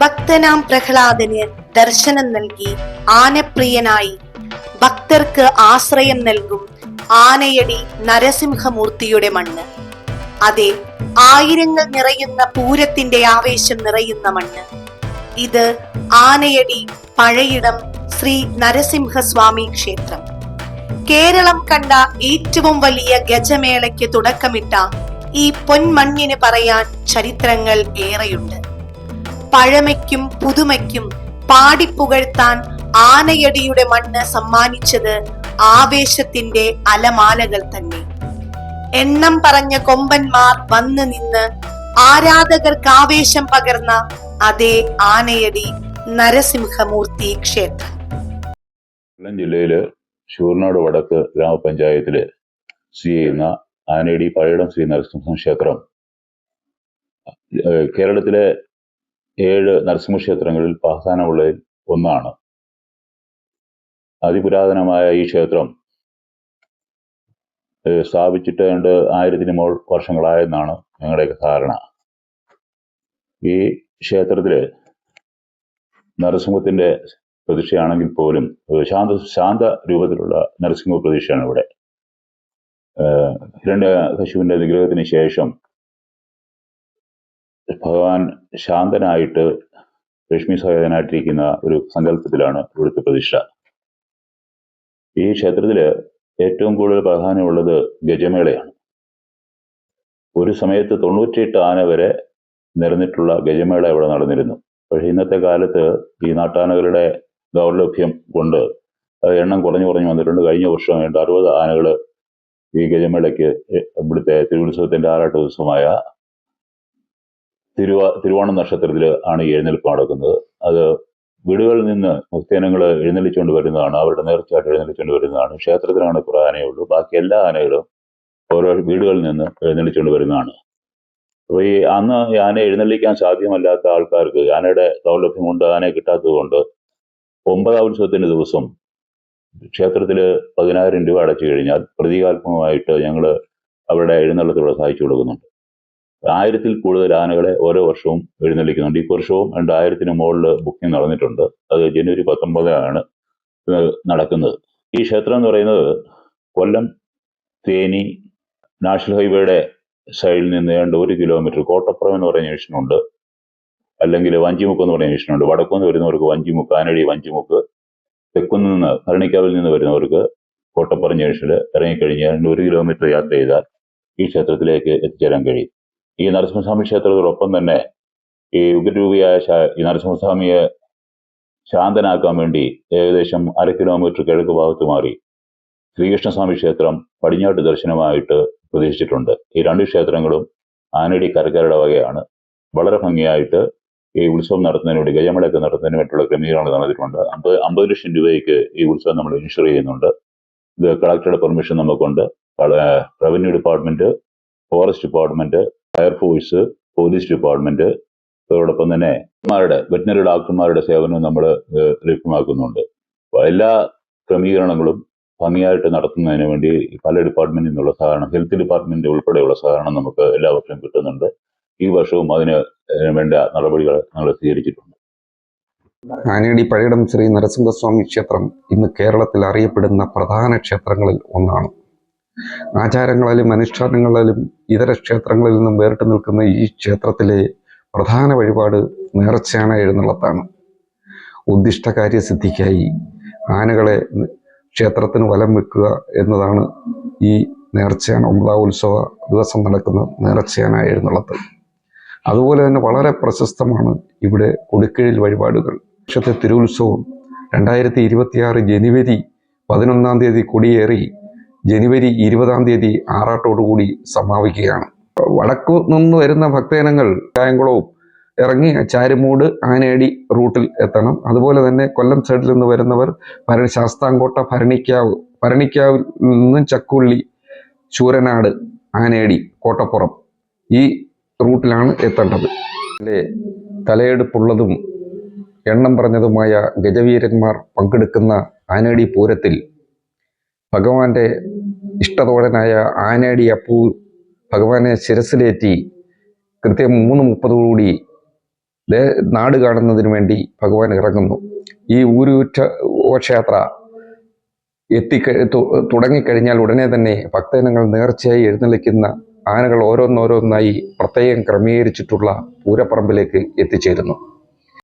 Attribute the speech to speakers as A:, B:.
A: ഭക്തനാം പ്രഹ്ലാദന് ദർശനം നൽകി. ആനപ്രിയനായി. ഭക്തർക്ക് ആശ്രയം നൽകും ആനയടി നരസിംഹമൂർത്തിയുടെ മണ്ണ്. അതെ ആയിരങ്ങൾ നിറയുന്ന പൂരത്തിന്റെ ആവേശം നിറയുന്ന മണ്ണ്. ഇത് ആനയടി പഴയിടം ശ്രീ നരസിംഹസ്വാമി ക്ഷേത്രം. കേരളം കണ്ട ഏറ്റവും വലിയ ഗജമേളയ്ക്ക് തുടക്കമിട്ട ഈ പൊന്മണ്ണിന് പറയാൻ ചരിത്രങ്ങൾ ഏറെയുണ്ട്. പഴമയ്ക്കും പുതുമയ്ക്കും പാടിപ്പുകഴ്ത്താൻ ആനയടിയുടെ മണ്ണ് സമ്മാനിച്ചത് ആവേശത്തിന്റെ അലമാലകൾ തന്നെ. എണ്ണം പറഞ്ഞ കൊമ്പന്മാർ വന്നു നിന്ന് ആരാധകർക്ക് ആവേശം പകർന്ന അതേ ആനയടി നരസിംഹമൂർത്തി ക്ഷേത്രം.
B: കൊല്ലം ജില്ലയിൽ ശൂർനാട് വടക്ക് ഗ്രാമപഞ്ചായത്തിൽ സ്ഥിതി ചെയ്യുന്ന ആനയടി പഴയടം ശ്രീ നരസിംഹ ക്ഷേത്രം കേരളത്തിലെ ഏഴ് നരസിംഹക്ഷേത്രങ്ങളിൽ ക്ഷേത്രങ്ങളിൽ പ്രധാനമുള്ളതിൽ ഒന്നാണ്. അതിപുരാതനമായ ഈ ക്ഷേത്രം സ്ഥാപിച്ചിട്ട് രണ്ട് ആയിരത്തിന് മോൾ വർഷങ്ങളായെന്നാണ് ഞങ്ങളുടെയൊക്കെ ധാരണ. ഈ ക്ഷേത്രത്തിൽ നരസിംഹത്തിന്റെ പ്രതിഷ്ഠയാണെങ്കിൽ പോലും ശാന്ത ശാന്ത രൂപത്തിലുള്ള നരസിംഹ പ്രതിഷ്ഠയാണ് ഇവിടെ. ഹിരണ്യ ഹിരണ്യകശുവിന്റെ നിഗ്രഹത്തിന് ശേഷം ഭഗവാൻ ശാന്തനായിട്ട് ലക്ഷ്മി സഹോദരനായിട്ടിരിക്കുന്ന ഒരു സങ്കല്പത്തിലാണ് ഇവിടുത്തെ പ്രതിഷ്ഠ. ഈ ക്ഷേത്രത്തിൽ ഏറ്റവും കൂടുതൽ പ്രാധാന്യമുള്ളത് ഗജമേളയാണ്. ഒരു സമയത്ത് തൊണ്ണൂറ്റിയെട്ട് ആന വരെ നിരന്നിട്ടുള്ള ഗജമേള ഇവിടെ നടന്നിരുന്നു. പക്ഷേ ഇന്നത്തെ കാലത്ത് ഈ നാട്ടാനകളുടെ ദൗർലഭ്യം കൊണ്ട് എണ്ണം കുറഞ്ഞു കുറഞ്ഞു വന്നിട്ടുണ്ട്. കഴിഞ്ഞ വർഷം വേണ്ട അറുപത് ആനകൾ ഈ ഗജമേളയ്ക്ക് ഇവിടുത്തെ തിരുവുത്സവത്തിന്റെ ആറാട്ട് ദിവസമായ തിരുവ തിരുവോണം നക്ഷത്രത്തിൽ ആണ് എഴുന്നേൽപ്പ് നടക്കുന്നത്. അത് വീടുകളിൽ നിന്ന് ഭക്തജനങ്ങൾ എഴുന്നള്ളിച്ചുകൊണ്ട് വരുന്നതാണ് അവരുടെ നേർച്ചയായിട്ട് എഴുന്നള്ളിച്ചുകൊണ്ട് വരുന്നതാണ് ക്ഷേത്രത്തിലാണ് കുറേ ആനയുള്ളൂ ബാക്കി എല്ലാ ആനകളും ഓരോ വീടുകളിൽ നിന്ന് എഴുന്നള്ളിച്ചുകൊണ്ട് വരുന്നതാണ്. അപ്പോൾ ഈ അന്ന് ഈ ആനയെ എഴുന്നള്ളിക്കാൻ സാധ്യമല്ലാത്ത ആൾക്കാർക്ക് ആനയുടെ ദൗർലഭ്യം കൊണ്ട് ആനയെ കിട്ടാത്തത് കൊണ്ട് ഒമ്പതാം ദിവസം ക്ഷേത്രത്തിൽ പതിനായിരം രൂപ അടച്ചു കഴിഞ്ഞാൽ പ്രതീകാത്മകമായിട്ട് ഞങ്ങൾ അവരുടെ എഴുന്നള്ളത്തിലൂടെ സഹായിച്ചു കൊടുക്കുന്നുണ്ട്. ആയിരത്തിൽ കൂടുതൽ ആനകളെ ഓരോ വർഷവും എഴുന്നള്ളിക്കുന്നുണ്ട്. ഈ വർഷവും രണ്ടായിരത്തിന് മുകളിൽ ബുക്കിംഗ് നടന്നിട്ടുണ്ട്. അത് ജനുവരി പത്തൊമ്പതിനാണ് നടക്കുന്നത്. ഈ ക്ഷേത്രം എന്ന് പറയുന്നത് കൊല്ലം തേനി നാഷണൽ ഹൈവേയുടെ സൈഡിൽ നിന്ന് ഏതാണ്ട് ഒരു കിലോമീറ്റർ കോട്ടപ്പുറം എന്ന് പറയുന്ന ജംഗ്ഷനുണ്ട് അല്ലെങ്കിൽ വഞ്ചിമുക്ക് എന്ന് പറയുന്ന ജംഗ്ഷനുണ്ട് വടക്കുനിന്ന് വരുന്നവർക്ക് വഞ്ചിമുക്ക് ആനടി വഞ്ചിമുക്ക് തെക്കുന്ന് നിന്ന് ഭരണിക്കാവിൽ നിന്ന് വരുന്നവർക്ക് കോട്ടപ്പുറം ജംഗ്ഷനിൽ ഇറങ്ങിക്കഴിഞ്ഞാൽ ഒരു കിലോമീറ്റർ യാത്ര ചെയ്താൽ ഈ ക്ഷേത്രത്തിലേക്ക് എത്തിച്ചേരാൻ കഴിയും. ഈ നരസിംഹസ്വാമി ക്ഷേത്രത്തോടൊപ്പം തന്നെ ഈ ഉഗ്രരൂപിയായ ഈ നരസിംഹസ്വാമിയെ ശാന്തനാക്കാൻ വേണ്ടി ഏകദേശം അര കിലോമീറ്റർ കിഴക്ക് ഭാഗത്ത് മാറി ശ്രീകൃഷ്ണസ്വാമി ക്ഷേത്രം പടിഞ്ഞാട്ട് ദർശനമായിട്ട് പ്രതീക്ഷിച്ചിട്ടുണ്ട്. ഈ രണ്ട് ക്ഷേത്രങ്ങളും ആനടി കരക്കരുടെ വകയാണ്. വളരെ ഭംഗിയായിട്ട് ഈ ഉത്സവം നടത്തുന്നതിന് വേണ്ടി ഗജമേളയൊക്കെ നടത്തുന്നതിന് വേണ്ടിയുള്ള ക്രമീകരണങ്ങൾ നടന്നിട്ടുണ്ട് അമ്പത് അമ്പത് ലക്ഷം രൂപയ്ക്ക് ഈ ഉത്സവം നമ്മൾ ഇൻഷുർ ചെയ്യുന്നുണ്ട്. ഇത് കളക്ടറുടെ പെർമിഷൻ നമുക്കുണ്ട്. Revenue department forest department fire force police department അതോടൊപ്പം തന്നെ മാരുടെ വെറ്റിനറി ഡോക്ടർമാരുടെ സേവനവും നമ്മൾ ലഭ്യമാക്കുന്നുണ്ട്. എല്ലാ ക്രമീകരണങ്ങളും ഭംഗിയായിട്ട് നടത്തുന്നതിന് വേണ്ടി പല ഡിപ്പാർട്ട്മെന്റിൽ നിന്നുള്ള സഹകരണം ഹെൽത്ത് ഡിപ്പാർട്ട്മെന്റ് ഉൾപ്പെടെയുള്ള സഹകരണം നമുക്ക് എല്ലാ വർഷവും കിട്ടുന്നുണ്ട്. ഈ വർഷവും അതിന് വേണ്ട നടപടികൾ ഞങ്ങൾ സ്വീകരിച്ചിട്ടുണ്ട്.
C: ആനയടി പഴയടം ശ്രീ നരസിംഹസ്വാമി ക്ഷേത്രം ഇന്ന് കേരളത്തിൽ അറിയപ്പെടുന്ന പ്രധാന ക്ഷേത്രങ്ങളിൽ ഒന്നാണ്. ആചാരങ്ങളിലും അനുഷ്ഠാനങ്ങളിലും ഇതര ക്ഷേത്രങ്ങളിൽ നിന്നും വേറിട്ട് നിൽക്കുന്ന ഈ ക്ഷേത്രത്തിലെ പ്രധാന വഴിപാട് നേർച്ചയാണ് എഴുന്നള്ളത്താണ്. ഉദ്ദിഷ്ട കാര്യസിദ്ധിക്കായി ആനകളെ ക്ഷേത്രത്തിന് വലം വെക്കുക എന്നതാണ് ഈ നേർച്ചയാണ് ഒമ്പതാം ഉത്സവ ദിവസം നടക്കുന്ന നേർച്ചയാണ് എഴുന്നള്ളത്ത്. അതുപോലെ തന്നെ വളരെ പ്രശസ്തമാണ് ഇവിടെ കൊടുക്കിഴിൽ വഴിപാടുകൾ. വർഷത്തെ തിരുവുത്സവം രണ്ടായിരത്തി ഇരുപത്തിയാറ് ജനുവരി പതിനൊന്നാം തീയതി കൊടിയേറി ജനുവരി ഇരുപതാം തീയതി ആറാട്ടോടുകൂടി സമാപിക്കുകയാണ്. വടക്കു നിന്ന് വരുന്ന ഭക്തജനങ്ങൾ കായംകുളവും ഇറങ്ങി ചാരുമൂട് ആനേടി റൂട്ടിൽ എത്തണം. അതുപോലെ തന്നെ കൊല്ലം സൈഡിൽ നിന്ന് വരുന്നവർ ഭരണി ശാസ്താംകോട്ട ഭരണിക്കാവ് ഭരണിക്കാവിൽ നിന്നും ചക്കുള്ളി ശൂരനാട് ആനേടി കോട്ടപ്പുറം ഈ റൂട്ടിലാണ് എത്തേണ്ടത്. ഇതിലെ തലയെടുപ്പുള്ളതും എണ്ണം പറഞ്ഞതുമായ ഗജവീരന്മാർ പങ്കെടുക്കുന്ന ആനേടി പൂരത്തിൽ ഭഗവാന്റെ ഇഷ്ടതോടനായ ആനേടി അപ്പു ഭഗവാനെ ശിരസിലേറ്റി കൃത്യം മൂന്ന് മുപ്പതോടുകൂടി നാട് കാണുന്നതിന് വേണ്ടി ഭഗവാൻ ഇറങ്ങുന്നു. ഈ ഊരൂറ്റ ഘോഷയാത്ര എത്തിക്ക തു- തുടങ്ങിക്കഴിഞ്ഞാൽ ഉടനെ തന്നെ ഭക്തജനങ്ങൾ നേർച്ചയായി എഴുന്നള്ളിക്കുന്ന ആനകൾ ഓരോന്നോരോന്നായി പ്രത്യേകം ക്രമീകരിച്ചിട്ടുള്ള പൂരപ്പറമ്പിലേക്ക് എത്തിച്ചേരുന്നു.